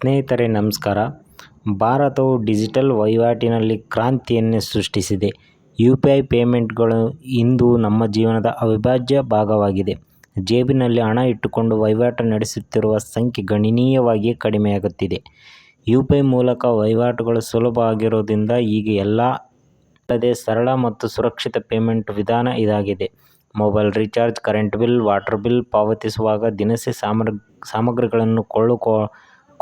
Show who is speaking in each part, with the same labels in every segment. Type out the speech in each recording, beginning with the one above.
Speaker 1: ಸ್ನೇಹಿತರೆ, ನಮಸ್ಕಾರ. ಭಾರತವು ಡಿಜಿಟಲ್ ವಹಿವಾಟಿನಲ್ಲಿ ಕ್ರಾಂತಿಯನ್ನೇ ಸೃಷ್ಟಿಸಿದೆ. ಯು ಪಿ ಐ ಪೇಮೆಂಟ್ಗಳು ಇಂದು ನಮ್ಮ ಜೀವನದ ಅವಿಭಾಜ್ಯ ಭಾಗವಾಗಿದೆ. ಜೇಬಿನಲ್ಲಿ ಹಣ ಇಟ್ಟುಕೊಂಡು ವಹಿವಾಟು ನಡೆಸುತ್ತಿರುವ ಸಂಖ್ಯೆ ಗಣನೀಯವಾಗಿ ಕಡಿಮೆಯಾಗುತ್ತಿದೆ. ಯು ಪಿ ಐ ಮೂಲಕ ವಹಿವಾಟುಗಳು ಸುಲಭ ಆಗಿರೋದ್ರಿಂದ ಈಗ ಎಲ್ಲ ಅಲ್ಲದೆ ಸರಳ ಮತ್ತು ಸುರಕ್ಷಿತ ಪೇಮೆಂಟ್ ವಿಧಾನ ಇದಾಗಿದೆ. Mobile recharge, current bill, water bill ಪಾವತಿಸುವಾಗ ದಿನಸಿ ಸಾಮಗ್ರಿ, ಸಾಮಗ್ರಿಗಳನ್ನು ಕೊಳ್ಳುಕೊ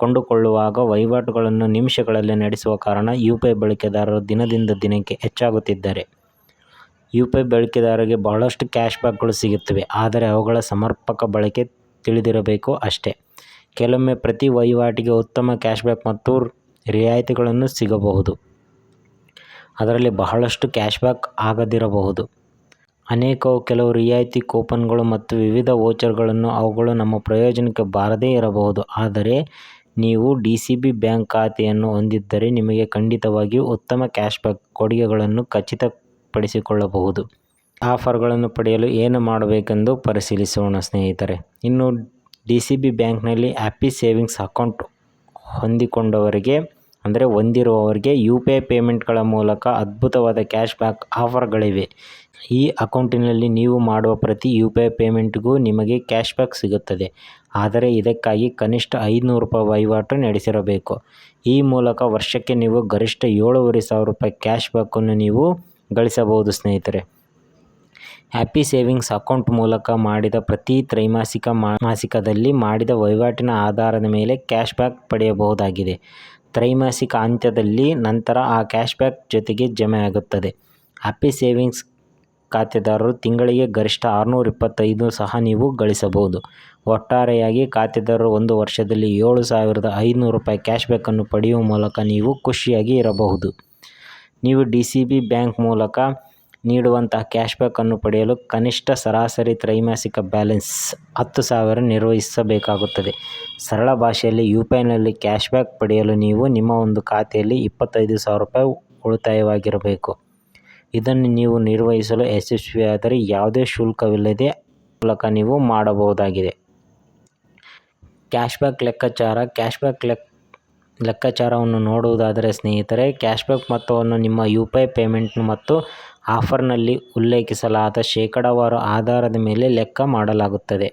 Speaker 1: ಕೊಂಡುಕೊಳ್ಳುವಾಗ ವಹಿವಾಟುಗಳನ್ನು ನಿಮಿಷಗಳಲ್ಲಿ ನಡೆಸುವ ಕಾರಣ ಯು ಪಿ ಐ ಬಳಕೆದಾರರು ದಿನದಿಂದ ದಿನಕ್ಕೆ ಹೆಚ್ಚಾಗುತ್ತಿದ್ದಾರೆ. ಯು ಪಿ ಐ ಬಳಕೆದಾರರಿಗೆ ಬಹಳಷ್ಟು ಕ್ಯಾಶ್ ಬ್ಯಾಕ್ಗಳು ಸಿಗುತ್ತವೆ, ಆದರೆ ಅವುಗಳ ಸಮರ್ಪಕ ಬಳಕೆ ತಿಳಿದಿರಬೇಕು ಅಷ್ಟೇ. ಕೆಲವೊಮ್ಮೆ ಪ್ರತಿ ವಹಿವಾಟಿಗೆ ಉತ್ತಮ ಕ್ಯಾಶ್ ಬ್ಯಾಕ್ ಮತ್ತು ರಿಯಾಯಿತಿಗಳನ್ನು ಸಿಗಬಹುದು. ಅದರಲ್ಲಿ ಬಹಳಷ್ಟು ಕ್ಯಾಶ್ ಬ್ಯಾಕ್ ಆಗದಿರಬಹುದು. ಅನೇಕವು ಕೆಲವು ರಿಯಾಯಿತಿ ಕೂಪನ್ಗಳು ಮತ್ತು ವಿವಿಧ ವೋಚರ್ಗಳನ್ನು ಅವುಗಳು ನಮ್ಮ ಪ್ರಯೋಜನಕ್ಕೆ ಬಾರದೇ ಇರಬಹುದು, ಆದರೆ ನೀವು ಡಿ ಸಿ ಬಿ ಬ್ಯಾಂಕ್ ಖಾತೆಯನ್ನು ಹೊಂದಿದ್ದರೆ ನಿಮಗೆ ಖಂಡಿತವಾಗಿಯೂ ಉತ್ತಮ ಕ್ಯಾಶ್ ಬ್ಯಾಕ್ ಕೊಡುಗೆಗಳನ್ನು ಖಚಿತಪಡಿಸಿಕೊಳ್ಳಬಹುದು. ಆಫರ್ಗಳನ್ನು ಪಡೆಯಲು ಏನು ಮಾಡಬೇಕೆಂದು ಪರಿಶೀಲಿಸೋಣ ಸ್ನೇಹಿತರೆ. ಇನ್ನು ಡಿ ಸಿ ಬಿ ಬ್ಯಾಂಕ್ನಲ್ಲಿ ಆ್ಯಪಿ ಸೇವಿಂಗ್ಸ್ ಅಕೌಂಟ್ ಹೊಂದಿಕೊಂಡವರಿಗೆ ಅಂದರೆ ಹೊಂದಿರುವವರಿಗೆ ಯು ಪಿ ಐ ಪೇಮೆಂಟ್ಗಳ ಮೂಲಕ ಅದ್ಭುತವಾದ ಕ್ಯಾಶ್ ಬ್ಯಾಕ್ ಆಫರ್ಗಳಿವೆ. ಈ ಅಕೌಂಟಿನಲ್ಲಿ ನೀವು ಮಾಡುವ ಪ್ರತಿ ಯು ಪಿ ಐ ಪೇಮೆಂಟ್ಗೂ ನಿಮಗೆ ಕ್ಯಾಶ್ ಬ್ಯಾಕ್ ಸಿಗುತ್ತದೆ. ಆದರೆ ಇದಕ್ಕಾಗಿ ಕನಿಷ್ಠ ಐದುನೂರು ರೂಪಾಯಿ ವಹಿವಾಟು ನಡೆಸಿರಬೇಕು. ಈ ಮೂಲಕ ವರ್ಷಕ್ಕೆ ನೀವು ಗರಿಷ್ಠ ಏಳೂವರೆ ಸಾವಿರ ರೂಪಾಯಿ ಕ್ಯಾಶ್ ಬ್ಯಾಕನ್ನು ನೀವು ಗಳಿಸಬಹುದು, ಸ್ನೇಹಿತರೆ. ಹ್ಯಾಪಿ ಸೇವಿಂಗ್ಸ್ ಅಕೌಂಟ್ ಮೂಲಕ ಮಾಡಿದ ಪ್ರತಿ ತ್ರೈಮಾಸಿಕ, ಮಾಸಿಕದಲ್ಲಿ ಮಾಡಿದ ವಹಿವಾಟಿನ ಆಧಾರದ ಮೇಲೆ ಕ್ಯಾಶ್ ಬ್ಯಾಕ್ ಪಡೆಯಬಹುದಾಗಿದೆ. ತ್ರೈಮಾಸಿಕ ಅಂತ್ಯದಲ್ಲಿ ನಂತರ ಆ ಕ್ಯಾಶ್ಬ್ಯಾಕ್ ಜೊತೆಗೆ ಜಮೆಯಾಗುತ್ತದೆ. ಹ್ಯಾಪಿ ಸೇವಿಂಗ್ಸ್ ಖಾತೆದಾರರು ತಿಂಗಳಿಗೆ ಗರಿಷ್ಠ ಆರುನೂರ ಇಪ್ಪತ್ತೈದು ಸಹ ನೀವು ಗಳಿಸಬಹುದು. ಒಟ್ಟಾರೆಯಾಗಿ ಖಾತೆದಾರರು ಒಂದು ವರ್ಷದಲ್ಲಿ ಏಳು ಸಾವಿರದ ಐದುನೂರು ರೂಪಾಯಿ ಕ್ಯಾಶ್ ಬ್ಯಾಕನ್ನು ಪಡೆಯುವ ಮೂಲಕ ನೀವು ಖುಷಿಯಾಗಿ ಇರಬಹುದು. ನೀವು ಡಿ ಸಿ ಬಿ ಬ್ಯಾಂಕ್ ಮೂಲಕ ನೀಡುವಂತಹ ಕ್ಯಾಶ್ ಬ್ಯಾಕನ್ನು ಪಡೆಯಲು ಕನಿಷ್ಠ ಸರಾಸರಿ ತ್ರೈಮಾಸಿಕ ಬ್ಯಾಲೆನ್ಸ್ ಹತ್ತು ಸಾವಿರ ನಿರ್ವಹಿಸಬೇಕಾಗುತ್ತದೆ. ಸರಳ ಭಾಷೆಯಲ್ಲಿ ಯು ಪಿ ಐನಲ್ಲಿ ಕ್ಯಾಶ್ ಬ್ಯಾಕ್ ಪಡೆಯಲು ನೀವು ನಿಮ್ಮ ಒಂದು ಖಾತೆಯಲ್ಲಿ ಇಪ್ಪತ್ತೈದು ಸಾವಿರ ರೂಪಾಯಿ ಉಳಿತಾಯವಾಗಿರಬೇಕು. ಇದನ್ನು ನೀವು ನಿರ್ವಹಿಸಲು ಯಶಸ್ವಿಯಾದರೆ ಯಾವುದೇ ಶುಲ್ಕವಿಲ್ಲದೆ ಮೂಲಕ ನೀವು ಮಾಡಬಹುದಾಗಿದೆ. ಕ್ಯಾಶ್ ಬ್ಯಾಕ್ ಲೆಕ್ಕಾಚಾರ ಕ್ಯಾಶ್ ಬ್ಯಾಕ್ ಲೆಕ್, ಲೆಕ್ಕಾಚಾರವನ್ನು ನೋಡುವುದಾದರೆ ಸ್ನೇಹಿತರೆ ಕ್ಯಾಶ್ಬ್ಯಾಕ್ ಮೊತ್ತವನ್ನು ನಿಮ್ಮ ಯು ಪಿ ಐ ಪೇಮೆಂಟ್ ಮತ್ತು ಆಫರ್ನಲ್ಲಿ ಉಲ್ಲೇಖಿಸಲಾದ ಶೇಕಡಾವಾರು ಆಧಾರದ ಮೇಲೆ ಲೆಕ್ಕ ಮಾಡಲಾಗುತ್ತದೆ.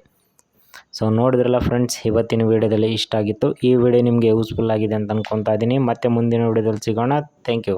Speaker 1: ಸೊ ನೋಡಿದ್ರಲ್ಲ ಫ್ರೆಂಡ್ಸ್ ಇವತ್ತಿನ ವೀಡಿಯೋದಲ್ಲಿ ಇಷ್ಟ ಆಗಿತ್ತು ಈ ವಿಡಿಯೋ ನಿಮಗೆ ಯೂಸ್ಫುಲ್ ಆಗಿದೆ ಅಂತ ಅಂದ್ಕೊತಾ ಇದ್ದೀನಿ ಮತ್ತೆ ಮುಂದಿನ ವಿಡಿಯೋದಲ್ಲಿ ಸಿಗೋಣ. Thank you